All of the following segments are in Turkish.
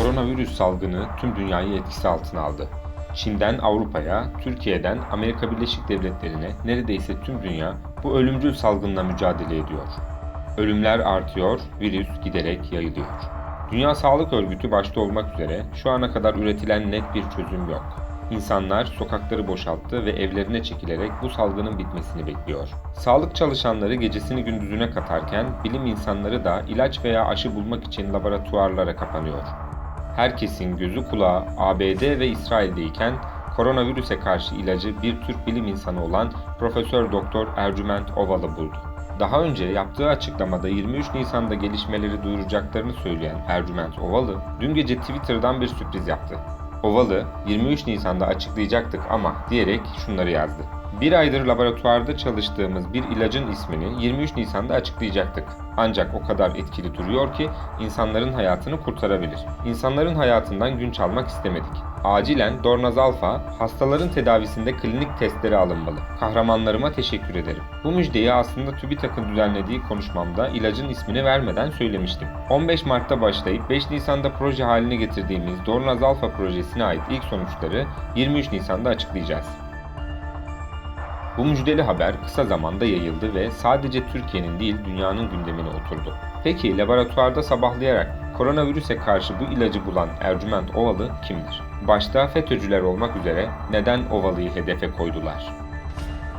Koronavirüs salgını tüm dünyayı etkisi altına aldı. Çin'den Avrupa'ya, Türkiye'den Amerika Birleşik Devletleri'ne neredeyse tüm dünya bu ölümcül salgınla mücadele ediyor. Ölümler artıyor, virüs giderek yayılıyor. Dünya Sağlık Örgütü başta olmak üzere şu ana kadar üretilen net bir çözüm yok. İnsanlar sokakları boşalttı ve evlerine çekilerek bu salgının bitmesini bekliyor. Sağlık çalışanları gecesini gündüzüne katarken bilim insanları da ilaç veya aşı bulmak için laboratuvarlara kapanıyor. Herkesin gözü kulağı ABD ve İsrail'deyken koronavirüse karşı ilacı bir Türk bilim insanı olan Profesör Doktor Ercüment Ovalı buldu. Daha önce yaptığı açıklamada 23 Nisan'da gelişmeleri duyuracaklarını söyleyen Ercüment Ovalı, dün gece Twitter'dan bir sürpriz yaptı. Ovalı, 23 Nisan'da açıklayacaktık ama diyerek şunları yazdı. Bir aydır laboratuvarda çalıştığımız bir ilacın ismini 23 Nisan'da açıklayacaktık. Ancak o kadar etkili duruyor ki insanların hayatını kurtarabilir. İnsanların hayatından gün çalmak istemedik. Acilen Dornazalfa hastaların tedavisinde klinik testleri alınmalı. Kahramanlarıma teşekkür ederim. Bu müjdeyi aslında TÜBİTAK'ın düzenlediği konuşmamda ilacın ismini vermeden söylemiştim. 15 Mart'ta başlayıp 5 Nisan'da proje haline getirdiğimiz Dornazalfa projesine ait ilk sonuçları 23 Nisan'da açıklayacağız. Bu müjdeli haber kısa zamanda yayıldı ve sadece Türkiye'nin değil dünyanın gündemine oturdu. Peki laboratuvarda sabahlayarak koronavirüse karşı bu ilacı bulan Ercüment Ovalı kimdir? Başta FETÖ'cüler olmak üzere neden Ovalı'yı hedefe koydular?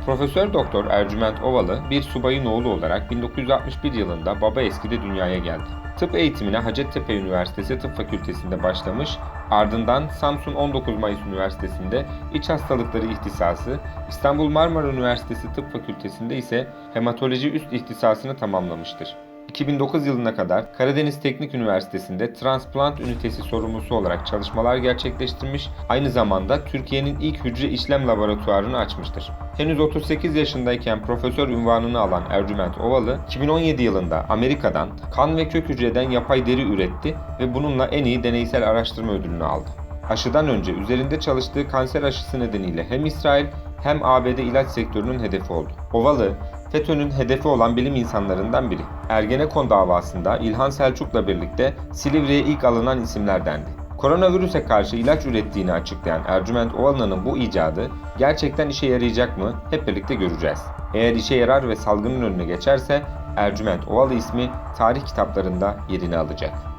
Profesör Doktor Ercüment Ovalı bir subayın oğlu olarak 1961 yılında Baba Eski'de dünyaya geldi. Tıp eğitimine Hacettepe Üniversitesi Tıp Fakültesi'nde başlamış, ardından Samsun 19 Mayıs Üniversitesi'nde İç Hastalıkları ihtisası, İstanbul Marmara Üniversitesi Tıp Fakültesi'nde ise Hematoloji üst ihtisasını tamamlamıştır. 2009 yılına kadar Karadeniz Teknik Üniversitesi'nde transplant ünitesi sorumlusu olarak çalışmalar gerçekleştirmiş, aynı zamanda Türkiye'nin ilk hücre işlem laboratuvarını açmıştır. Henüz 38 yaşındayken profesör unvanını alan Ercüment Ovalı, 2017 yılında Amerika'dan kan ve kök hücreden yapay deri üretti ve bununla en iyi deneysel araştırma ödülünü aldı. Aşıdan önce üzerinde çalıştığı kanser aşısı nedeniyle hem İsrail hem ABD ilaç sektörünün hedefi oldu. Ovalı, FETÖ'nün hedefi olan bilim insanlarından biri. Ergenekon davasında İlhan Selçuk'la birlikte Silivri'ye ilk alınan isimlerdendi. Koronavirüse karşı ilaç ürettiğini açıklayan Ercüment Ovalı'nın bu icadı gerçekten işe yarayacak mı hep birlikte göreceğiz. Eğer işe yarar ve salgının önüne geçerse Ercüment Ovalı ismi tarih kitaplarında yerini alacak.